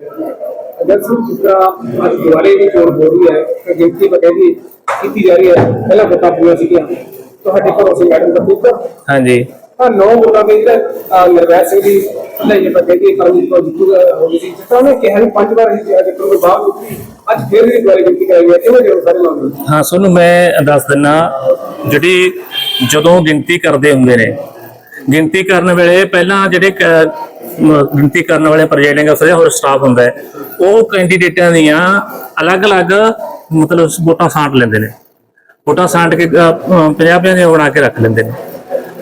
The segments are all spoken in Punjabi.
ਸੁਣ ਜਿਸ ਤਰ੍ਹਾਂ ਅੱਜ ਦਿਵਾਲੀ ਦੀ ਚੋਣ ਹੋ ਰਹੀ ਹੈ ਤਾਂ ਗਿਣਤੀ ਬਕਾਇਦੀ ਕੀਤੀ ਜਾ ਰਹੀ ਹੈ। ਪਹਿਲਾਂ ਵੋਟਾਂ ਪੂਰੀਆਂ ਸੀਗੀਆਂ। ਤੁਹਾਡੇ ਕੋਲ ਸੀ ਮੈਡਮ ਦਾ ਪੁੱਤਰ ਹਾਂਜੀ। ਤਾਂ ਨੌ ਵੋਟਾਂ ਦੇ ਜਿਹੜਾ ਨਿਰਵੈਰ ਸਿੰਘ ਦੀ ਲਈ ਬਕਾਇਦੀ ਕਰਨੀ ਤੋਂ ਜਿੱਤੂ ਹੋ ਗਈ ਸੀ। ਤਰ੍ਹਾਂ ਉਹਨੇ ਕਿਹਾ ਵੀ ਪੰਜ ਵਾਰ ਹੀ ਜਿੱਤਣ ਤੋਂ ਬਾਅਦ ਵੀ ਅੱਜ ਫਿਰ ਵੀ ਦੁਬਾਰਾ ਗਿਣਤੀ ਕਰਾਈ ਗਈ ਹੈ। ਕਿਵੇਂ ਦੇ ਸਾਰੇ ਮਾਮਲੇ ਹਾਂ ਤੁਹਾਨੂੰ ਮੈਂ ਦੱਸ ਦਿੰਨਾ ਜਿਹੜੀ ਜਦੋਂ ਗਿਣਤੀ ਕਰਦੇ ਹੁੰਦੇ ਨੇ ਗਿਣਤੀ ਕਰਨ ਵੇਲੇ ਪਹਿਲਾਂ ਜਿਹੜੇ ਗਿਣਤੀ ਕਰਨ ਵਾਲੇ ਪ੍ਰੈਜ਼ਾਈਡਿੰਗ ਅਫਸਰ ਹੋਰ ਸਟਾਫ ਹੁੰਦਾ ਹੈ। ਉਹ ਕੈਂਡੀਡੇਟਾਂ ਦੀਆਂ ਅਲੱਗ-ਅਲੱਗ, ਮਤਲਬ ਵੋਟਾਂ ਸਾਂਟ ਲੈਂਦੇ ਨੇ। ਵੋਟਾਂ ਸਾਂਟ ਕੇ 50-50 ਦੀਆਂ ਬਣਾ ਕੇ ਰੱਖ ਲੈਂਦੇ ਨੇ।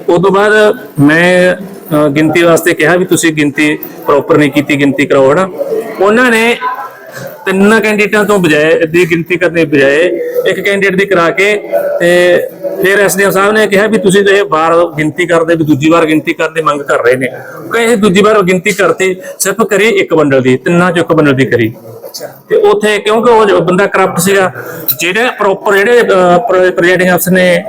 ਉਸ ਤੋਂ ਬਾਅਦ ਮੈਂ ਗਿਣਤੀ ਵਾਸਤੇ ਕਿਹਾ ਵੀ ਤੁਸੀਂ ਗਿਣਤੀ ਪ੍ਰੋਪਰ ਨਹੀਂ ਕੀਤੀ, ਗਿਣਤੀ ਕਰਾਓ, ਹਨਾ। ਉਹਨਾਂ ਨੇ ਤਿੰਨ ਕੈਂਡੀਡੇਟਾਂ ਤੋਂ ਬਜਾਏ ਦੀ ਗਿਣਤੀ ਕਰਨ ਦੀ ਬਜਾਏ, ਇੱਕ ਕੈਂਡੀਡੇਟ ਦੀ ਕਰਾ ਕੇ ਤੇ ਫਿਰ ਐਸਡੀਐਮ ਸਾਹਿਬ ਨੇ ਕਿਹਾ ਵੀ ਤੁਸੀਂ ਇਹ ਵਾਰ ਗਿਣਤੀ ਕਰਦੇ, ਵੀ ਦੂਜੀ ਵਾਰ ਗਿਣਤੀ ਕਰਦੇ ਮੰਗ ਕਰ ਰਹੇ ਨੇ। ਕਹੇ ਦੂਜੀ ਵਾਰ ਗਿਣਤੀ ਕਰਤੀ, ਸਿਰਫ ਕਰੀ ਇੱਕ ਬੰਡਲ ਦੀ, ਤਿੰਨਾਂ ਚੋਂ ਇੱਕ ਬੰਡਲ ਦੀ ਕਰੀ। ਤੇ ਉੱਥੇ ਕਿਉਂਕਿ ਉਹ ਬੰਦਾ ਕਰਪਟ ਸੀਗਾ, ਜਿਹੜੇ ਪ੍ਰੋਪਰ ਜਿਹੜੇ ਪ੍ਰੈਜ਼ਾਈਡਿੰਗ ਅਫਸਰ ਨੇ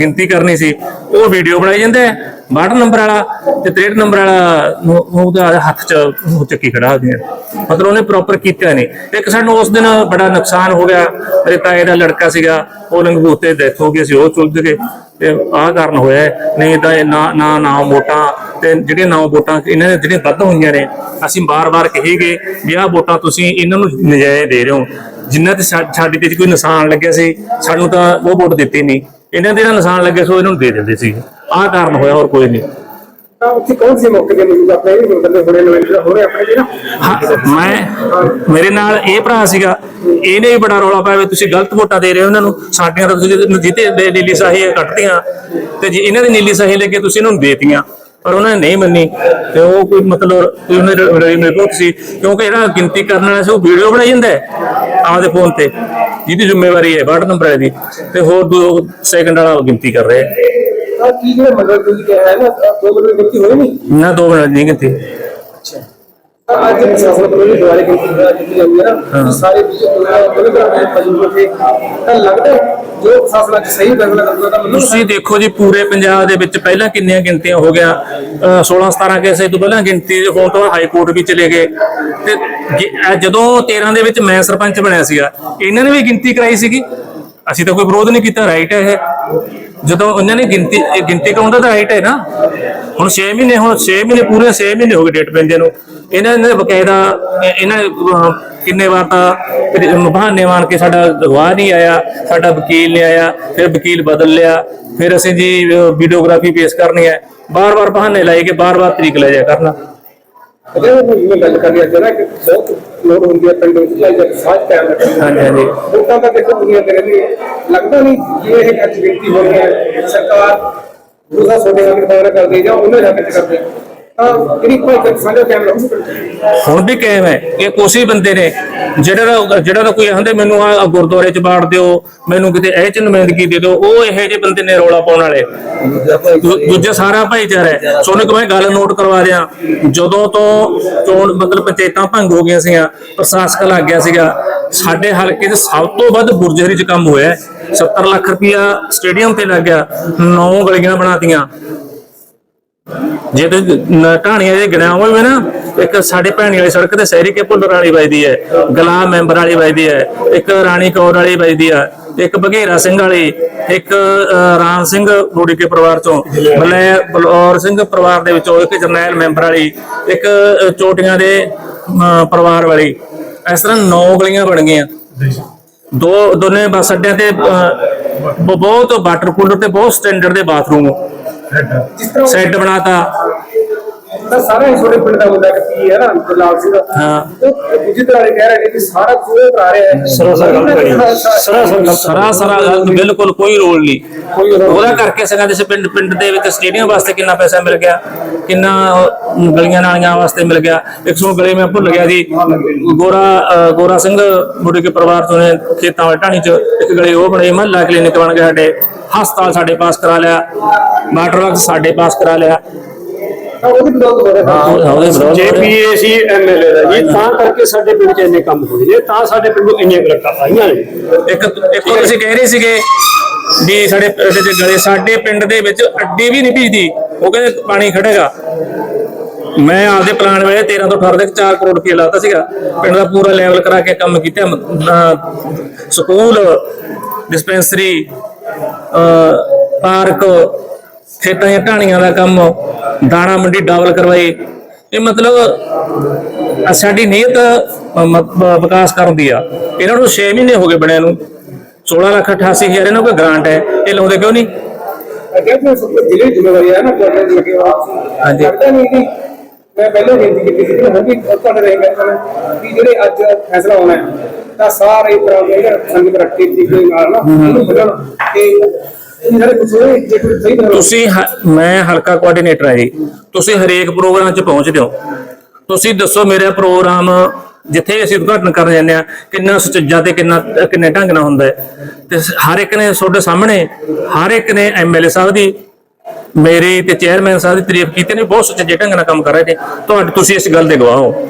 ਗਿਣਤੀ ਕਰਨੀ ਸੀ, ਉਹ ਵੀਡੀਓ ਬਣਾਈ ਜਾਂਦੇ 62 ਨੰਬਰ ਵਾਲਾ ਤੇ 63 ਨੰਬਰ ਵਾਲਾ ਉਹਦਾ ਹੱਥ 'ਚ ਚੱਕੀ ਖੜਾ ਹੋ ਹੈ ਮਤਲਬ ਉਹਨੇ ਪ੍ਰੋਪਰ ਕੀਤਾ ਨਹੀਂ ਇੱਕ ਸਾਨੂੰ ਉਸ ਦਿਨ ਬੜਾ ਨੁਕਸਾਨ ਹੋ ਗਿਆ, ਮੇਰੇ ਤਾਏ ਦਾ ਲੜਕਾ ਸੀਗਾ, ਉਹ ਲੰਗੂਤ ਡੈਥ ਹੋ ਗਈ ਸੀ ਉਹ ਚੁੱਲ ਗਏ ਤੇ ਆਹ ਕਾਰਨ ਹੋਇਆ ਨਹੀਂ ਤਾਂ ਨਾ ਨਾ ਮੋਟਾ ਤੇ ਜਿਹੜੀਆਂ ਨੌ ਵੋਟਾਂ ਇਹਨਾਂ ਦੇ ਜਿਹੜੀਆਂ ਵੱਧ ਹੋਈਆਂ ਨੇ ਅਸੀਂ ਬਾਰ-ਬਾਰ ਕਹੀਏ ਵੀ ਆਹ ਵੋਟਾਂ ਤੁਸੀਂ ਇਹਨਾਂ ਨੂੰ ਨਜਾਇਜ਼ ਦੇ ਰਹੇ ਹੋ। ਜਿਨ੍ਹਾਂ ਤੇ ਸਾਡੀ ਤੇ ਕੋਈ ਨਿਸ਼ਾਨ ਲੱਗਿਆ ਸੀ ਸਾਨੂੰ ਤਾਂ ਉਹ ਵੋਟ ਦਿੱਤੀ ਨਹੀਂ। ਇਹਨਾਂ ਦੇ ਨਾਲ ਨਿਸ਼ਾਨ ਲੱਗਿਆ ਸੋ ਇਹਨਾਂ ਨੂੰ ਦੇ ਦਿੰਦੇ ਸੀ। ਆਹ ਕਾਰਨ ਹੋਇਆ ਹੋਰ ਕੋਈ ਨਹੀਂ। ਤਾਂ ਉੱਥੇ ਕੌਣ ਸੀ ਮੌਕੇ ਦੇ ਮੌਜੂਦ? ਆਪਣੇ ਇਹ ਬੰਦੇ ਹੋਣੇ ਨਵੇਂ ਹੋਣੇ ਆਪਣੇ ਜੀ ਨਾ ਹਾਂ, ਮੈਂ ਮੇਰੇ ਨਾਲ ਇਹ ਭਰਾ ਸੀਗਾ। ਇਹਨੇ ਵੀ ਬੜਾ ਰੌਲਾ ਪਾਇਆ ਤੁਸੀਂ ਗਲਤ ਵੋਟਾਂ ਦੇ ਰਹੇ ਹੋ ਇਹਨਾਂ ਨੂੰ। ਸਾਡੀਆਂ ਤਾਂ ਤੁਸੀਂ ਜਿੱਤੇ ਨੀਲੀ ਸਾਹੀ ਕੱਟਤੀਆਂ। ਤੇ ਜੀ ਇਹਨਾਂ ਦੀ ਨੀਲੀ ਸਾਹੀ ਲੈ ਕੇ ਤੁਸੀਂ ਇਹਨਾਂ ਨੂੰ ਦੇਤੀਆਂ ਪਰ ਉਹਨਾਂ ਨੇ ਨਹੀਂ ਮੰਨੀ ਤੇ ਉਹ ਕੋਈ ਮਤਲਬ ਕੋਈ ਉਹਨਾਂ ਰਲੀ ਮਿਲਕੁਤ ਸੀ ਕਿਉਂਕਿ ਜਿਹੜਾ ਗਿਣਤੀ ਕਰਨ ਵਾਲਾ ਸੀ ਉਹ ਵੀਡੀਓ ਬਣਾਈ ਜਾਂਦਾ ਹੈ ਆਪਦੇ ਫੋਨ ਤੇ। ਜਿਹਦੀ ਜ਼ਿੰਮੇਵਾਰੀ ਹੈ ਵਾਰਡ ਨੰਬਰ ਦੀ। ਤੇ ਹੋਰ ਦੋ ਸੈਕਿੰਡ ਵਾਲਾ ਗਿਣਤੀ ਕਰ ਰਹੇ ਆ ਤਾਂ ਕੀ ਜਿਹੜੇ ਮਤਲਬ ਤੁਸੀਂ ਕਿਹਾ ਹੈ ਨਾ ਦੋ ਬੰਦੇ ਗਿਣਤੀ ਹੋਈ ਨਹੀਂ? ਨਾ ਦੋ ਮਿੰਟ ਨਹੀਂ ਗਿਣਤੀ। ਤਾਂ ਅੱਜ ਪ੍ਰਸ਼ਾਸਨ ਵੱਲੋਂ ਵੀ ਦੁਬਾਰਾ ਗਿਣਤੀ ਕਰਾ ਦਿੱਤੀ ਜਾਂਦੀ ਹੈ। ਨਾ ਕਿ ਸਾਰੇ ਵੀ ਉਹਦੇ ਤਰ੍ਹਾਂ ਮੌਜੂਦ ਥੇ ਤਾਂ ਲੱਗਦਾ ਹੈ ਜੋ ਪ੍ਰਸ਼ਾਸਨ ਅੱਜ ਸਹੀ ਫੈਸਲਾ ਕਰਦਾ ਤਾਂ ਮੈਨੂੰ ਤੁਸੀਂ ਦੇਖੋ ਜੀ ਪੂਰੇ ਪੰਜਾਬ ਦੇ ਵਿੱਚ ਪਹਿਲਾਂ ਕਿੰਨੀਆਂ ਗਿਣਤੀਆਂ ਹੋ ਗਿਆ? 16 17 ਕੇਸੇ ਤੋਂ ਪਹਿਲਾਂ ਗਿਣਤੀ ਹੋਣ ਤੋਂ ਹਾਈ ਕੋਰਟ ਵੀ ਚਲੇ ਗਏ। ਤੇ ਜਦੋਂ 13 ਦੇ ਵਿੱਚ ਮੈਂ ਸਰਪੰਚ ਬਣਿਆ ਸੀਗਾ ਇਹਨਾਂ ਨੇ ਵੀ ਗਿਣਤੀ ਕਰਾਈ ਸੀਗੀ? ਅਸੀਂ ਤਾਂ ਕੋਈ ਵਿਰੋਧ ਨਹੀਂ ਕੀਤਾ ਰਾਈਟ ਹੈ ਇਹ। ਜਦੋਂ ਉਹਨਾਂ ਨੇ ਗਿਣਤੀ, ਇਹ ਗਿਣਤੀ ਕਰਾਉਣ ਦਾ ਰਾਈਟ ਹੈ ਨਾ। ਹੁਣ 6 ਮਹੀਨੇ, ਹੁਣ 6 ਮਹੀਨੇ ਪੂਰੇ 6 ਮਹੀਨੇ ਹੋ ਗਏ ਡੇਟ ਪੈਂਦੇ ਨੂੰ। ਇਹਨਾਂ ਨੇ ਬਕਾਇਦਾ, ਇਹਨਾਂ ਕਿੰਨੇ ਵਾਰ ਤਾਂ ਬਹਾਨੇ ਮਾਰ ਕੇ ਸਾਡਾ ਗਵਾਹ ਨਹੀਂ ਆਇਆ, ਸਾਡਾ ਵਕੀਲ ਨਹੀਂ ਆਇਆ, ਫਿਰ ਵਕੀਲ ਬਦਲ ਲਿਆ, ਫਿਰ ਅਸੀਂ ਜੀ ਵੀਡੀਓਗ੍ਰਾਫੀ ਪੇਸ਼ ਕਰਨੀ ਹੈ। ਬਾਰ-ਬਾਰ ਬਹਾਨੇ ਲਾਏ ਕਿ ਬਾਰ-ਬਾਰ ਤਰੀਕ ਲੈ ਜਾਇਆ ਕਰਨਾ। ਅਜੇ ਉਹ ਗੱਲ ਕਰ ਰਿਹਾ ਜਰਾ ਕਿ ਬਹੁਤ ਲੋੜ ਹੁੰਦੀ ਹੈ ਪਿੰਡ ਵਿੱਚ ਜਾਂ ਜਦ ਸਾਜ ਟਾਈਮ ਲੱਗਦਾ ਹਾਂਜੀ ਹਾਂਜੀ। ਲੋਕਾਂ ਦਾ ਦੇਖੋ ਦੁਨੀਆ ਤੇ ਰਹਿੰਦੀ ਹੈ। ਲੱਗਦਾ ਨਹੀਂ ਜਿਵੇਂ ਇਹ ਅੱਜ ਗਿਣਤੀ ਹੋ ਰਹੀ ਹੈ। ਸਰਕਾਰ ਦੂਸਰਾ ਹੱਕ ਫੈਸਲਾ ਕਰਦੀ ਜਾਂ ਉਹਨਾਂ ਦੇ ਹੱਕ ਚ ਕਰਦੇ ਤਾਂ ਕੋਈ ਇੱਕ ਸਾਂਝਾ ਹੁਣ ਵੀ ਕਾਇਮ ਹੈ। ਇਹ ਕੋਸੀ ਬੰਦੇ ਨੇ ਜਿਹੜਾ ਦਾ ਜਿਹੜਾ ਦਾ ਕੋਈ ਆਂਦੇ ਮੈਨੂੰ ਆ ਗੁਰਦੁਆਰੇ ਚ ਬਾੜ ਦਿਓ, ਮੈਨੂੰ ਕਿਤੇ ਇਹ ਚ ਨੁਮਾਇੰਦਗੀ ਦੇ ਦਿਓ, ਉਹ ਇਹੋ ਜਿਹੇ ਬੰਦੇ ਨੇ ਰੌਲਾ ਪਾਉਣ ਵਾਲੇ। ਦੂ- ਦੂਜਾ ਸਾਰਾ ਭਾਈਚਾਰਾ ਹੈ। ਸੋਨੇ ਕੋ ਮੈਂ ਗੱਲ ਨੋਟ ਕਰਵਾ ਦਿਆਂ। ਜਦੋਂ ਤੋਂ ਚੋਣ ਮਤਲਬ ਪੰਚਾਇਤਾਂ ਭੰਗ ਹੋ ਗਈਆਂ ਸੀਗੀਆਂ, ਪ੍ਰਸ਼ਾਸਕ ਲੱਗ ਗਿਆ ਸੀਗਾ, ਸਾਡੇ ਹਲਕੇ 'ਚ ਸਭ ਤੋਂ ਵੱਧ ਬੁਰਜਰੀ 'ਚ ਕੰਮ ਹੋਇਆ ਹੈ। 70 ਲੱਖ ਰੁਪਇਆ ਸਟੇਡੀਅਮ ਤੇ ਲੱਗ ਗਿਆ, ਨੌ ਗਲੀਆਂ ਬਣਾਤੀਆਂ। ਜੇ ਤੇ ਢਾਣੀਆਂ ਜੇ ਗਿਣਿਆ ਹੋਵੇ ਨਾ, ਇੱਕ ਸਾਡੇ ਭੈਣੀ ਵਾਲੀ ਸੜਕ ਤੇ ਸਹਿਰੀ ਕੇ ਭੁੱਲਰ ਵਾਲੀ ਵੱਜਦੀ ਹੈ ਗੁਲਾਮ ਮੈਂਬਰ ਵਾਲੀ ਵੱਜਦੀ ਹੈ, ਇੱਕ ਰਾਣੀ ਕੌਰ ਵਾਲੀ ਵੱਜਦੀ ਹੈ, ਇੱਕ ਬਘੇਰਾ ਸਿੰਘ ਵਾਲੀ, ਇੱਕ ਰਾਮ ਸਿੰਘ ਰੋੜੀ ਕੇ ਪਰਿਵਾਰ ਚੋਂ, ਬਲੈ ਬਲੌਰ ਸਿੰਘ ਪਰਿਵਾਰ ਦੇ ਵਿੱਚੋਂ ਇੱਕ ਜਰਨੈਲ ਮੈਂਬਰ ਵਾਲੀ, ਇੱਕ ਚੋਟੀਆਂ ਦੇ ਪਰਿਵਾਰ ਵਾਲੀ, ਇਸ ਤਰ੍ਹਾਂ ਨੌ ਗਲੀਆਂ ਬਣ ਗਈਆਂ। ਦੋ, ਦੋਨੇ ਬੱਸ ਅੱਡਿਆਂ ਤੇ ਬਹੁਤ ਵਾਟਰ ਕੂਲਰ ਤੇ ਬਹੁਤ ਸਟੈਂਡਰਡ ਦੇ ਬਾਥਰੂਮ। ਸੈੱਟ ਬਣਾਤਾ। ਤਾਂ ਸਾਰਾ ਹੀ ਛੋਟੇ ਪਿੰਡ ਦਾ ਮੁੰਡਾ ਕਿ ਕੀ ਹੈ ਨਾ ਗੁਰਲਾਲ ਸਿੰਘ ਹਾਂ। ਉਹ ਦੂਜੀ ਤਰ੍ਹਾਂ ਇਹ ਕਹਿ ਰਹੇ ਨੇ ਕਿ ਸਾਰਾ ਕੁਝ ਕਰਾ ਰਿਹਾ ਹੈ। ਸਰਾਸਰ ਗੱਲ ਕਰੀ। ਸਰਾਸਰ ਗੱਲ ਸਰਾ ਸਰਾ ਗੱਲ ਬਿਲਕੁਲ ਕੋਈ ਰੋਲ ਨਹੀਂ। ਉਹਦਾ- ਕਰਕੇ ਸਗਾ ਦੇ ਪਿੰਡ ਪਿੰਡ ਦੇ ਵਿੱਚ ਸਟੇਡੀਅਮ ਵਾਸਤੇ ਕਿੰਨਾ ਪੈਸਾ ਮਿਲ ਗਿਆ ਕਿੰਨਾ ਗਲੀਆਂ ਨਾਲੀਆਂ ਵਾਸਤੇ ਮਿਲ ਗਿਆ। ਇੱਕ ਸੌ ਗਲੀ ਮੈਂ ਭੁੱਲ ਗਿਆ ਜੀ। ਗੋਰਾ ਗੋਰਾ ਸਿੰਘ ਮੁੰਡੇ ਕੇ ਪਰਿਵਾਰ ਤੋਂ ਨੇ ਖੇਤਾਂ ਵਾਲੀ ਢਾਣੀ ਚ ਇੱਕ ਗਲੀ ਉਹ ਬਣੀ ਮਹੱਲਾ ਕਲੀਨਿਕ ਬਣ ਗਿਆ ਸਾਡੇ। ਹਸਪਤਾਲ ਸਾਡੇ ਪਾਸ ਕਰਾ ਲਿਆ। ਵਾਟਰ ਸਾਡੇ ਪਾਸ ਕਰਾ ਲਿਆ। ਤਾਂ ਉਹਦੀ ਬਦੌਲਤ ਹੋ। ਰਿਹਾ ਉਹ- ਉਹਦੇ ਵਿਰੋਧ ਜੇ ਪੀਏਸੀ ਐਮਐਲਏ ਦਾ ਜੀ ਤਾਂ ਕਰਕੇ ਸਾਡੇ ਪਿੰਡ 'ਚ ਇੰਨੇ ਕੰਮ ਹੋਏ ਨੇ ਤਾਂ ਸਾਡੇ ਪਿੰਡ ਨੂੰ ਇੰਨੀਆਂ ਗ੍ਰਾਂਟਾਂ ਆਈਆਂ ਨੇ। ਇੱਕ ਇੱਕ ਹੋਰ ਤੁਸੀਂ ਕਹਿ ਰਹੇ ਸੀਗੇ ਵੀ ਸਾਡੇ ਪਿੰਡ ਦੇ ਗਲੇ ਸਾਡੇ ਪਿੰਡ ਦੇ ਵਿੱਚ ਅੱਡੀ ਵੀ ਨਹੀਂ ਭੀਜਦੀ। ਉਹ ਕਹਿੰਦੇ ਪਾਣੀ ਖੜੇਗਾ ਮੈਂ ਆਪਦੇ ਪਲਾਨ ਵੇਲੇ 13 ਤੋਂ 18 ਤੱਕ 4 ਕਰੋੜ ਰੁਪਏ ਲਾਤਾ ਸੀਗਾ। ਪਿੰਡ ਦਾ ਪੂਰਾ ਲੈਵਲ ਕਰਾ ਕੇ ਕੰਮ ਕੀਤਾ। ਸਕੂਲ ਡਿਸਪੈਂਸਰੀ ਅਹ ਪਾਰਕ ਖੇਤਾਂ ਦੀਆਂ ਢਾਣੀਆਂ ਦਾ ਕੰਮ ਦਾਣਾ ਮੰਡੀ ਡਬਲ ਕਰਵਾਈ। ਇਹ ਮਤਲਬ ਸਾਡੀ ਨੀਅਤ ਵਿਕਾਸ ਕਰਨ ਦੀ ਆ। ਇਹਨਾਂ ਨੂੰ 6 ਮਹੀਨੇ ਹੋ ਗਏ ਬਣਿਆ ਨੂੰ। 16 ਲੱਖ 88 ਹਜ਼ਾਰ ਇਹਨਾਂ ਕੋਲ ਗ੍ਰਾਂਟ ਹੈ। ਇਹ ਲਾਉਂਦੇ ਕਿਉਂ ਨਹੀਂ? ਜਿਹੜੀ ਜ਼ਿੰਮੇਵਾਰੀ ਹੈ ਨਾ ਤੁਹਾਡੇ ਲੱਗੇ ਹਾਂਜੀ। ਲੱਗਦਾ ਨਹੀਂ ਕਿ ਮੈਂ ਪਹਿਲਾਂ ਬੇਨਤੀ ਕੀਤੀ ਸੀ ਕਿ ਵੀ ਤੁਹਾਡੇ ਰਹੇ ਮੈਂ ਕਿ ਜਿਹੜੇ ਅੱਜ ਫੈਸਲਾ ਹੋਣਾ ਹੈ ਤਾਂ ਸਾਰੇ ਤਰ੍ਹਾਂ ਦੇ ਜਿਹੜੇ ਸੰਗਤ ਰੱਖੇ ਸੀ ਕੋਈ ਨਾਲ ਨਾ ਉਹਨੂੰ ਬੁਝਣ ਕਿ ਤੁਸੀਂ ਹ- ਮੈਂ ਹਲਕਾ ਕੋਆਰਡੀਨੇਟਰ ਹਾਂ ਜੀ। ਤੁਸੀਂ ਹਰੇਕ ਪ੍ਰੋਗਰਾਮ 'ਚ ਪਹੁੰਚਦੇ ਹੋ ਤੁਸੀਂ ਦੱਸੋ ਮੇਰਾ ਪ੍ਰੋਗਰਾਮ ਜਿੱਥੇ ਅਸੀਂ ਉਦਘਾਟਨ ਕਰਨ ਜਾਂਦੇ ਆ ਕਿੰਨਾ ਸੁਚੱਜਾ ਤੇ ਕਿੰਨਾ, ਕਿੰਨੇ ਢੰਗ ਨਾਲ ਹੁੰਦਾ ਹੈ। ਤੇ ਸ- ਹਰ ਇੱਕ ਨੇ ਤੁਹਾਡੇ ਸਾਹਮਣੇ, ਹਰ ਇੱਕ ਨੇ ਐਮਐਲਏ ਸਾਹਿਬ ਦੀ, ਮੇਰੇ ਤੇ ਚੇਅਰਮੈਨ ਸਾਹਿਬ ਦੀ ਤਾਰੀਫ ਕੀਤੀ ਨੇ ਬਹੁਤ ਸੁਚੱਜੇ ਢੰਗ ਨਾਲ ਕੰਮ ਕਰ ਰਹੇ ਨੇ। ਤੁਹਾਡੇ ਤੁਸੀਂ ਇਸ ਗੱਲ ਦੇ ਗਵਾਹ ਹੋ।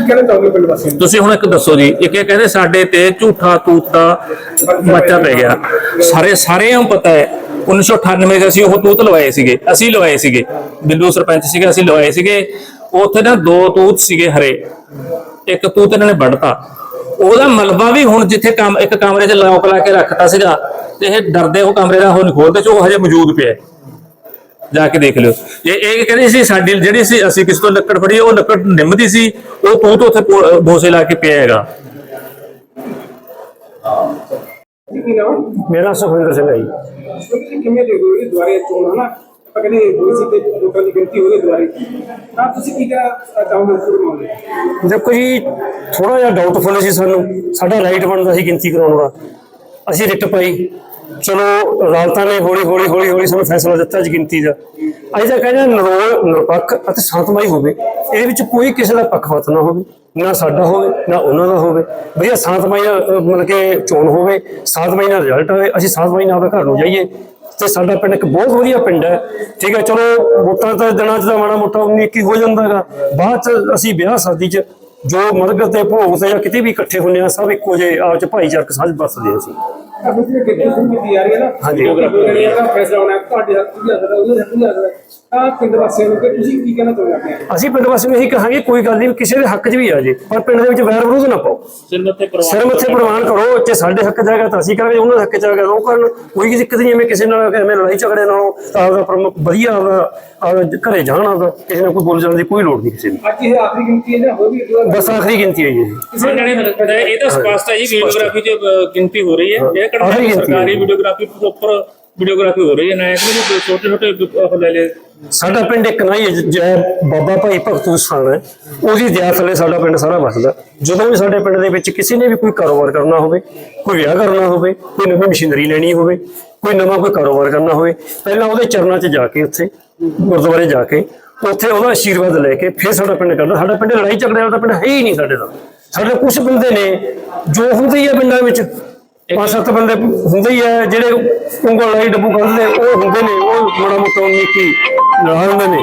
ਕੀ ਕਹਿਣਾ ਚਾਹੁੰਦੇ ਪਿੰਡ ਵਾਸੀਆਂ ਨੂੰ? ਤੁਸੀਂ ਹੁਣ ਇੱਕ ਦੱਸੋ ਜੀ, ਇੱਕ ਇਹ ਕਹਿੰਦੇ ਸਾਡੇ ਤੇ ਝੂਠਾ ਤੂਤ ਦਾ ਬੱਚਾ ਪੈ ਗਿਆ। ਸਾਰੇ ਸਾਰਿਆਂ ਨੂੰ ਪਤਾ ਹੈ 1998 ਦੇ ਅਸੀਂ ਉਹ ਤੂਤ ਲਵਾਏ ਸੀਗੇ, ਅਸੀਂ ਲਵਾਏ ਸੀਗੇ। ਬਿੱਲੂ ਸਰਪੰਚ ਸੀਗਾ, ਅਸੀਂ ਲਵਾਏ ਸੀਗੇ। ਉੱਥੇ ਨਾ ਦੋ ਤੂਤ ਸੀਗੇ ਹਰੇ, ਇੱਕ ਤੂਤ ਇਹਨਾਂ ਨੇ ਵੱਢਤਾ। ਉਹਦਾ ਮਲਬਾ ਵੀ ਹੁਣ ਜਿੱਥੇ ਕੰਮ, ਇੱਕ ਕਮਰੇ 'ਚ ਲੌਕ ਲਾ ਕੇ ਰੱਖਤਾ ਸੀਗਾ, ਤੇ ਇਹ ਡਰਦੇ ਉਹ ਕਮਰੇ ਦਾ ਉਹ ਨਹੀਂ ਖੋਲਦੇ ਚ, ਉਹ ਹਜੇ ਮੌਜੂਦ ਪਿਆ ਜਾ ਕੇ ਦੇਖ ਲਿਓ। ਇਹ ਇਹ ਕਹਿੰਦੇ ਸੀ ਸਾਡੀ ਜਿਹੜੀ ਸੀ ਅਸੀਂ ਕਿਸ ਤੋਂ ਲੱਕੜ ਫੜੀ ਉਹ ਲੱਕੜ ਨਿੰਮਦੀ ਸੀ ਉਹ ਤੂਤ ਉੱਥੇ ਪੋ- ਭੋਸੇ ਲਾ ਕੇ ਪਿਆ ਹੈਗਾ। ਨਾਮ? ਮੇਰਾ ਸੁਖਵਿੰਦਰ ਸਿੰਘ ਹੈ ਜੀ। ਕਿਵੇਂ ਦੇਖੋ ਇਹ ਦੁਆਰੇ ਚੋਣ ਹਨਾ? ਆਪਾਂ ਕਹਿੰਦੇ ਹੋਈ ਸੀ ਤੇ ਲੋਕਾਂ ਦੀ ਗਿਣਤੀ ਹੋ ਗਈ ਦੁਆਰੇ ਤਾਂ ਤੁਸੀਂ ਕੀ ਕਹਿਣਾ ਚਾਹੋਗੇ ਉਸ ਨੂੰ ਮਾਮਲੇ ਦੇਖੋ ਜੀ ਥੋੜਾ ਜਿਹਾ ਡਾਊਟਫੁਲ ਸੀ ਸਾਨੂੰ। ਸਾਡਾ ਰਾਈਟ ਬਣਦਾ ਸੀ ਗਿਣਤੀ ਕਰਾਉਣ ਦਾ। ਅਸੀਂ ਰਿਟ ਪਾਈ। ਚਲੋ, ਅਦਾਲਤਾਂ ਨੇ ਹੌਲੀ ਹੌਲੀ ਹੌਲੀ ਹੌਲੀ ਸਾਨੂੰ ਫੈਸਲਾ ਦਿੱਤਾ ਜੀ ਗਿਣਤੀ ਦਾ। ਅੱਜ ਤਾਂ ਕਹਿੰਦੇ ਹਾਂ ਨਿਰੋਲ, ਨਿਰਪੱਖ ਅਤੇ ਸ਼ਾਂਤਮਈ ਹੋਵੇ। ਇਹਦੇ ਵਿੱਚ ਕੋਈ ਕਿਸੇ ਦਾ ਪੱਖਪਾਤ ਨਾ ਹੋਵੇ, ਨਾ ਸਾਡਾ ਹੋਵੇ, ਨਾ ਉਹਨਾਂ ਦਾ ਹੋਵੇ। ਵਧੀਆ ਸ਼ਾਂਤਮਈ ਮਤਲਬ ਕਿ ਚੋਣ ਹੋਵੇ, ਸ਼ਾਂਤਮਈ ਨਾਲ ਰਿਜ਼ਲਟ ਹੋਵੇ, ਅਸੀਂ ਸ਼ਾਂਤਮਈ ਨਾਲ ਆਪਣੇ ਘਰ ਨੂੰ ਜਾਈਏ। ਤੇ ਸਾਡਾ ਪਿੰਡ ਇੱਕ ਬਹੁਤ ਵਧੀਆ ਪਿੰਡ ਹੈ। ਠੀਕ ਹੈ, ਚਲੋ, ਵੋਟਾਂ ਤਾਂ ਦਿਨਾਂ 'ਚ ਤਾਂ ਮਾੜਾ ਮੋਟਾ ਉਨੀ ਕੀ ਹੋ ਜਾਂਦਾ ਹੈਗਾ। ਬਾਅਦ 'ਚ ਅਸੀਂ ਵਿਆਹ ਸ਼ਾਦੀ 'ਚ, ਜੋ ਮਰਗਤ ਤੇ ਭੋਗ ਤੇ ਜਾਂ ਕਿਤੇ ਵੀ ਇਕੱਠੇ ਹੁੰਦੇ ਆ ਸਭ ਇੱਕੋ ਜਿਹੇ ਆਪ 'ਚ ਭਾਈਚਾਰਕ ਸਾਂਝ ਵਸਦੇ ਅਸੀਂ। ਹਾਂਜੀ। ਅਸੀਂ ਪਿੰਡ ਵਾਸੀਆਂ ਨੂੰ ਇਹੀ ਕਹਾਂਗੇ ਕੋਈ ਗੱਲ ਨਹੀਂ ਕਿਸੇ ਦੇ ਹੱਕ 'ਚ ਵੀ ਆ ਜੇ ਪਰ ਪਿੰਡ ਦੇ ਵਿੱਚ ਵੈਰ ਵਿਰੋਧ ਨਾ ਪਾਓ। ਸਿਰ ਮੱਥੇ ਪ੍ਰਵਾਨ ਕਰੋ। ਜੇ ਸਾਡੇ ਹੱਕ ਜਾਏਗਾ ਤਾਂ ਅਸੀਂ ਕਰਾਂਗੇ ਉਹਨਾਂ ਦੇ ਹੱਕ 'ਚ ਤਾਂ ਉਹ ਕਰਨ। ਕੋਈ ਦਿੱਕਤ ਨਹੀਂ ਐਵੇਂ ਕਿਸੇ ਨਾਲ ਐਵੇਂ ਲੜਾਈ ਝਗੜੇ ਨਾਲੋਂ ਆਪਦਾ ਪ੍ਰਮੁੱਖ ਵਧੀਆ ਆਪਦਾ ਘਰੇ ਜਾਣ ਆਪਦਾ ਕਿਸੇ ਨਾਲ ਕੋਈ ਬੋਲ ਜਾਣ ਦੀ ਕੋਈ ਲੋੜ ਨਹੀਂ ਕਿਸੇ ਨੂੰ। ਅੱਜ ਇਹ ਆਖਰੀ ਗਿਣਤੀ ਹੈ ਜਾਂ ਹੋਰ ਵੀ ਬਸ ਆਖਰੀ ਗਿਣਤੀ ਹੈ ਜੀ। ਇਹ। ਕਿਸੇ ਨੇ ਇਹ ਤਾਂ ਸਪਸ਼ਟ ਹੈ ਜੀ ਵੀਡੀਓਗ੍ਰਾਫੀ 'ਚ ਗਿਣਤੀ ਹੋ ਰਹੀ ਹੈ। ਕਿਹੜਾ ਗਿਣਤੀ ਸਰਕਾਰੀ ਵੀਡੀਓਗ੍ਰਾਫੀ ਪ੍ਰੋਪਰ ਵੀਡੀਓਗ੍ਰਾਫੀ ਹੋ ਰਹੀ ਹੈ ਨਾ। ਕਿ ਛੋਟੇ ਛੋਟੇ ਉਹ ਲੈ ਲੈ ਸਾਡਾ ਪਿੰਡ ਇੱਕ ਨਾ ਜੈ ਬਾਬਾ ਭਾਈ ਭਗਤੂ ਸਥਾਨ ਹੈ। ਉਹਦੀ ਦਇਆ ਥੱਲੇ ਸਾਡਾ ਪਿੰਡ ਸਾਰਾ ਵਸਦਾ। ਜਦੋਂ ਵੀ ਸਾਡੇ ਪਿੰਡ ਦੇ ਵਿੱਚ ਕਿਸੇ ਨੇ ਵੀ ਕੋਈ ਕਾਰੋਬਾਰ ਕਰਨਾ ਹੋਵੇ ਕੋਈ ਵਿਆਹ ਕਰਨਾ ਹੋਵੇ ਕੋਈ ਨਵੀਂ ਮਸ਼ੀਨਰੀ ਲੈਣੀ ਹੋਵੇ ਕੋਈ ਨਵਾਂ ਕੋਈ ਕਾਰੋਬਾਰ ਕਰਨਾ ਹੋਵੇ ਪਹਿਲਾਂ ਉਹਦੇ ਚਰਨਾਂ 'ਚ ਜਾ ਕੇ ਉੱਥੇ ਗੁਰਦੁਆਰੇ ਜਾ ਕੇ ਉੱਥੇ ਉਹਦਾ ਆਸ਼ੀਰਵਾਦ ਲੈ ਕੇ ਫਿਰ ਸਾਡਾ ਪਿੰਡ ਕਰਦਾ ਸਾਡਾ ਪਿੰਡ ਲੜਾਈ ਝਗੜੇ ਵਾਲਾ ਪਿੰਡ ਹੈ ਹੀ ਨਹੀਂ ਸਾਡੇ ਦਾ। ਸਾਡੇ ਕੁਝ ਬੰਦੇ ਨੇ ਜੋ ਹੁੰਦੇ ਹੀ ਆ ਪਿੰਡਾਂ ਵਿੱਚ ਪੰਜ ਸੱਤ ਬੰਦੇ ਹੁੰਦੇ ਹੀ ਆ ਜਿਹੜੇ ਉਂਗਲ ਲਾਈ ਡੱਬੂ ਕੱਢਦੇ ਉਹ ਹੁੰਦੇ ਨੇ ਉਹ ਮਾੜਾ ਮੋਟਾ ਨਾਲ ਹੁੰਦੇ ਨੇ।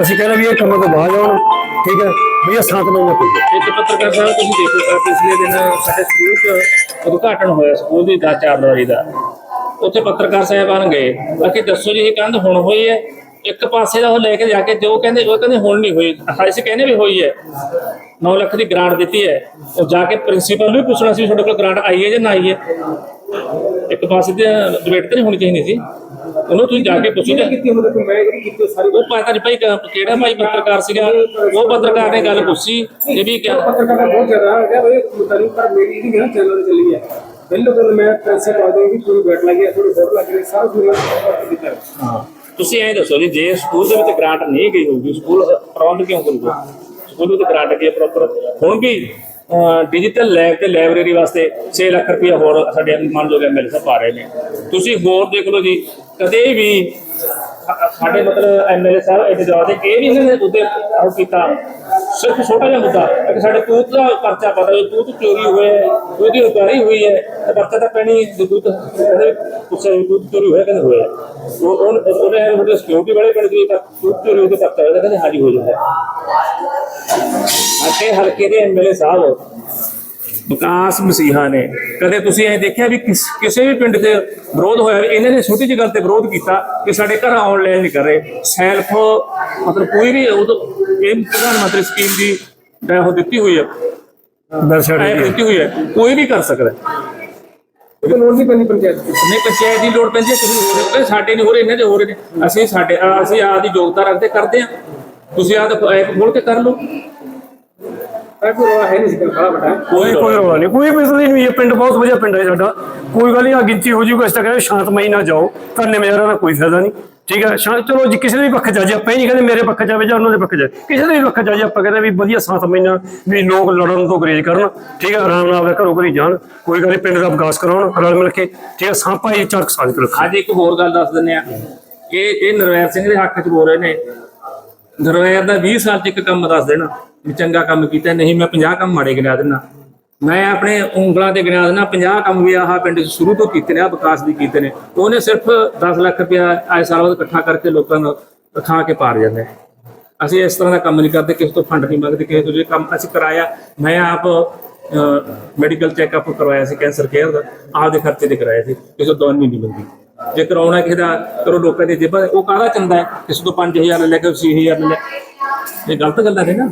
ਅਸੀਂ ਕਹਿੰਦੇ ਵੀ ਇਹ ਕੰਮ ਤੋਂ ਬਾਹਰ ਆਉਣ ਠੀਕ ਹੈ ਵੀ ਇਹ ਸਾਤ ਮਹੀਨੇ ਕੋਈ ਇੱਕ ਪੱਤਰਕਾਰ ਸਾਹਿਬ ਤੁਸੀਂ ਦੇਖੋ ਅਹ ਪਿਛਲੇ ਦਿਨ ਸਾਡੇ ਸਕੂਲ 'ਚ ਉਦਘਾਟਨ ਹੋਇਆ ਸਕੂਲ ਦੀ ਦਾ ਚਾਰਦਾਰੀ ਦਾ। ਉੱਥੇ ਪੱਤਰਕਾਰ ਸਾਹਿਬਾਨ ਗਏ ਅਖੇ ਦੱਸੋ ਜੀ ਇਹ ਕੰਧ ਹੁਣ ਹੋਈ ਹੈ? ਇੱਕ ਪਾਸੇ ਦਾ ਉਹ ਲੈ ਕੇ ਜਾ ਕੇ ਜੋ ਕਹਿੰਦੇ ਉਹ ਕਹਿੰਦੇ ਹੁਣ ਨਹੀਂ ਹੋਈ। ਅਸੀਂ ਕਹਿੰਦੇ ਵੀ ਹੋਈ ਹੈ। 9 ਲੱਖ ਦੀ ਗ੍ਰਾਂਟ ਦਿੱਤੀ ਹੈ। ਉਹ ਜਾ ਕੇ ਪ੍ਰਿੰਸੀਪਲ ਨੂੰ ਵੀ ਪੁੱਛਣਾ ਸੀ ਤੁਹਾਡੇ ਕੋਲ ਗ੍ਰਾਂਟ ਆਈ ਹੈ ਜਾਂ ਨਾ ਆਈ ਹੈ। ਇੱਕ ਪਾਸੇ ਤੇ ਡਿਬੇਟ ਤੇ ਨਹੀਂ ਹੋਣੀ ਚਾਹੀਦੀ ਸੀ। ਉਹਨੂੰ ਤੁਸੀਂ ਜਾ ਕੇ ਪੁੱਛੋ। ਕੀਤੀ ਮੈਂ ਜਿਹੜੀ ਕੀਤੀ ਉਹ ਸਾਰੀ ਉਹ ਪਤਾ ਨਹੀਂ ਭਾਈ ਕ- ਕਿਹੜਾ ਭਾਈ ਪੱਤਰਕਾਰ ਸੀਗਾ? ਉਹ ਪੱਤਰਕਾਰ ਨੇ ਗੱਲ ਪੁੱਛੀ। ਇਹ ਵੀ ਕਿਹਾ ਪੱਤਰਕਾਰ ਦਾ ਬਹੁਤ ਜ਼ਿਆਦਾ ਹੈ ਗਿਆ ਮੁੱਦਾ ਨਹੀਂ ਪਰ ਮੇਰੀ ਜਿਹੜੀ ਨਾ ਚੈਨਲ ਚੱਲੀ ਹੈ। ਬਿਲਕੁਲ ਮੈਂ ਪੈਸੇ ਪਾ ਦੂੰਗੀ ਕੋਈ ਬੈਠ ਲੱਗੀ ਥੋੜੀ ਬਹੁਤ ਲੱਗ ਰਹੀ ਸਾਰਾ ਦੁਨੀਆ ਹੈ। ਤੁਸੀਂ ਐਂ ਦੱਸੋ ਜੀ, ਜੇ ਸਕੂਲ ਦੇ ਵਿੱਚ ਗ੍ਰਾਂਟ ਨਹੀਂ ਗਈ ਹੋਊਗੀ, ਸਕੂਲ ਪ੍ਰਬੰਧ ਕਿਉਂ ਕਰੂਗਾ? ਸਕੂਲ ਵਿੱਚ ਗ੍ਰਾਂਟ ਗਈ ਪ੍ਰੋਪਰ ਹੁਣ ਵੀ ਡਿਜੀਟਲ ਲੈਬ ਤੇ ਲਾਇਬ੍ਰੇਰੀ ਵਾਸਤੇ 6 ਲੱਖ ਰੁਪਇਆ ਹੋਰ ਸਾਡੇ ਮੰਨਯੋਗ ਐਮਐਲਏ ਸਾਹਿਬ ਪਾ ਰਹੇ ਨੇ। ਤੁਸੀਂ ਹੋਰ ਦੇਖ ਲਓ ਜੀ, ਕਦੇ ਵੀ ਸਾਡੇ ਮਤਲਬ ਐਮਐਲਏ ਸਾਹਿਬ ਇਹਦੇ ਜਵਾਬ ਦੇ ਇਹ ਵੀ ਇਹਨਾਂ ਨੇ ਉਹਦੇ ਕੀਤਾ। ਸਿਰਫ ਛੋਟਾ ਜਿਹਾ ਮੁੱਦਾ ਹੈ ਕਿ ਸਾਡੇ ਤੂਤ ਦਾ ਪਰਚਾ ਪਤਾ ਹੈ ਤੂਤ ਚੋਰੀ ਹੋਇਆ ਹੈ, ਉਹਦੀ ਉਤਾਰੀ ਹੋਈ ਹੈ, ਤੇ ਪਰਚਾ ਤਾਂ ਪੈਣੀ ਤੂਤ ਕਹਿੰਦੇ ਪੁੱਛਿਆ ਤੂਤ ਚੋਰੀ ਹੋਇਆ ਕਹਿੰਦੇ ਹੋਇਆ। ਉਹ ਉਹਨੇ ਉਹਦੇ ਸਿਕਿਉਰਿਟੀ ਵਾਲੇ ਪਿੰਡ ਦੀ ਤੂਤ ਚੋਰੀ ਉਹਦੇ ਪਰਚਾ ਹੋਇਆ ਕਹਿੰਦੇ ਹਾਜੀ ਹੋ ਜਾਂਦਾ ਅੱਗੇ ਹਲਕੇ ਦੇ ਐਮਐਲਏ ਸਾਹਿਬ, ਵਿਕਾਸ ਮਸੀਹਾ ਨੇ ਕਦੇ ਤੁਸੀਂ ਇਹ ਦੇਖਿਆ ਵੀ ਕਿਸੇ ਵੀ ਪਿੰਡ 'ਚ ਵਿਰੋਧ ਹੋਇਆ ਇਹਨਾਂ ਨੇ ਛੋਟੀ ਜਿਹੀ ਗੱਲ ਤੇ ਵਿਰੋਧ ਕੀਤਾ ਕਿ ਸਾਡੇ ਘਰ ਆਨਲਾਈਨ ਨਹੀਂ ਕਰ ਰਹੇ। ਸੈਲਫ ਮਤਲਬ ਕੋਈ ਵੀ ਉਦੋਂ ਇਹ ਪ੍ਰਧਾਨ ਮੰਤਰੀ ਸਕੀਮ ਦੀ ਉਹ ਦਿੱਤੀ ਹੋਈ ਹੈ ਐਪ ਦਿੱਤੀ ਹੋਈ ਹੈ ਕੋਈ ਵੀ ਕਰ ਸਕਦਾ। ਹੈ। ਇਹ ਲੋੜ ਨਹੀਂ ਪੈਂਦੀ ਪੰਚਾਇਤ। ਦੀ ਨਹੀਂ ਪੰਚਾਇਤ ਦੀ ਲੋੜ ਪੈਂਦੀ ਹੈ ਕਿਸੇ ਹੋਰ ਦੀ। ਇਹ ਸਾਡੇ ਨਹੀਂ ਹੋ ਰਹੇ ਇਹਨਾਂ ਦੇ ਹੋ ਰਹੇ ਨੇ। ਅਸੀਂ ਸਾਡੇ ਆਹ ਅਸੀਂ ਆਪ ਦੀ ਯੋਗਤਾ ਰੱਖਦੇ ਕਰਦੇ ਆ। ਤੁਸੀਂ ਆਹ ਐਪ ਖੋਲ ਕੇ ਕਰ ਲਓ। ਇਹ ਕੋਈ ਰੌਲਾ ਹੈ ਨਹੀਂ ਸੀ ਬੜਾ ਵੱਡਾ ਹੈ। ਕੋਈ ਕੋਈ ਰੌਲਾ ਨਹੀਂ। ਕੋਈ ਮਸਲਾ ਨਹੀਂ ਇਹ ਪਿੰਡ ਬਹੁਤ ਵਧੀਆ ਪਿੰਡ ਹੈ ਸਾਡਾ। ਕੋਈ ਗੱਲ ਨਹੀਂ ਆ ਗਿਣਤੀ ਹੋ ਜੂਗਾ ਇਸ ਸ਼ਾਂਤਮਈ ਨਾ ਜਾਓ। ਕਰਨੇ ਮੇਰਾ ਦਾ ਕੋਈ ਫਾਇਦਾ ਨਹੀਂ। ਠੀਕ ਹੈ ਸ਼ਾਂਤ ਚਲੋ ਜੀ ਕਿਸੇ ਦੇ ਵੀ ਪੱਖ ਆ ਜੇ, ਆਪਾਂ ਇਹ ਨਹੀਂ ਕਹਿੰਦੇ ਮੇਰੇ ਪੱਖ ਜਾਵੇ ਜਾਂ ਉਹਨਾਂ ਦੇ ਪੱਖ ਜਾਵੇ ਕਿਸੇ ਦੇ ਵੀ ਪੱਖ ਜਾ ਜੇ, ਆਪਾਂ ਕਹਿੰਦੇ ਵੀ ਵਧੀਆ ਸ਼ਾਂਤਮਈ ਨਾਲ ਵੀ ਲੋਕ ਲੜਨ ਤੋਂ ਗਰੇਜ ਕਰਨ। ਠੀਕ ਹੈ, ਆਰਾਮ ਨਾਲ ਆਪਣੇ ਘਰੋਂ ਘਰੀ ਜਾਣ, ਕੋਈ ਗੱਲ ਪਿੰਡ ਦਾ ਵਿਕਾਸ ਕਰਾਉਣ, ਰਲ ਮਿਲ ਕੇ। ਠੀਕ ਹੈ ਸਾਂਪਾ ਇਹ ਚਰਕ ਸਾਂਝ ਕੇ ਰੱਖੋ। ਅੱਜ ਇੱਕ ਹੋਰ ਗੱਲ ਦੱਸ ਦਿੰਦੇ ਆ ਇਹ ਇਹ ਨਰਵੈਰ ਸਿੰਘ ਦੇ ਹੱਕ 'ਚ ਬੋਲ ਰਹੇ ਨੇ। ਨਰਵੈਰ ਦਾ 20 ਸਾਲ 'ਚ ਇੱਕ ਕੰਮ ਦੱਸ ਦੇਣਾ, ਵੀ ਚੰਗਾ ਕੰਮ ਕੀਤਾ, ਨਹੀਂ ਮੈਂ 50 ਕੰਮ ਮਾੜੇ ਗਿਣਾ ਦੇਣਾ ਮੈਂ ਆਪਣੇ ਉਂਗਲਾਂ ਤੇ ਗਿਣਾ ਨਾ 50 ਕੰਮ ਵੀ ਆਹ ਪਿੰਡ 'ਚ ਸ਼ੁਰੂ ਤੋਂ ਕੀਤੇ ਨੇ ਆ ਵਿਕਾਸ ਵੀ ਕੀਤੇ ਨੇ। ਉਹਨੇ ਸਿਰਫ 10 ਲੱਖ ਰੁਪਇਆ ਆਏ ਸਾਲ ਬਾਅਦ ਇਕੱਠਾ ਕਰਕੇ ਲੋਕਾਂ ਨੂੰ ਖਾ ਕੇ ਪਾਰ ਜਾਂਦੇ। ਅਸੀਂ ਇਸ ਤਰ੍ਹਾਂ ਦਾ ਕੰਮ ਨਹੀਂ ਕਰਦੇ, ਕਿਸੇ ਤੋਂ ਫੰਡ ਨਹੀਂ ਮੰਗਦੇ, ਕਿਸੇ ਤੋਂ ਜੇ ਕੰਮ ਅਸੀਂ ਕਰਾਇਆ, ਮੈਂ ਆਪ ਮੈਡੀਕਲ ਚੈੱਕਅਪ ਕਰਵਾਇਆ ਸੀ ਕੈਂਸਰ ਕੇਅਰ ਦਾ, ਆਪਦੇ ਖਰਚੇ ਤੇ ਕਰਾਇਆ ਸੀ, ਕਿਸੇ ਤੋਂ ਦਵਾਈ ਨਹੀਂ ਮੰਗੀ। ਜੇ ਕਰਾਉਣਾ ਕਿਸੇ ਦਾ, ਕਰੋ ਲੋਕਾਂ ਦੇ ਜੇਬਾਂ, ਉਹ ਕਾਹਦਾ ਚੰਦਾ ਹੈ? ਕਿਸੇ ਤੋਂ 5000 ਲੈ ਲੈ ਕੇ 6000 ਲੈ ਲੈ ਇਹ ਗਲਤ ਗੱਲਾਂ ਨੇ ਨਾ।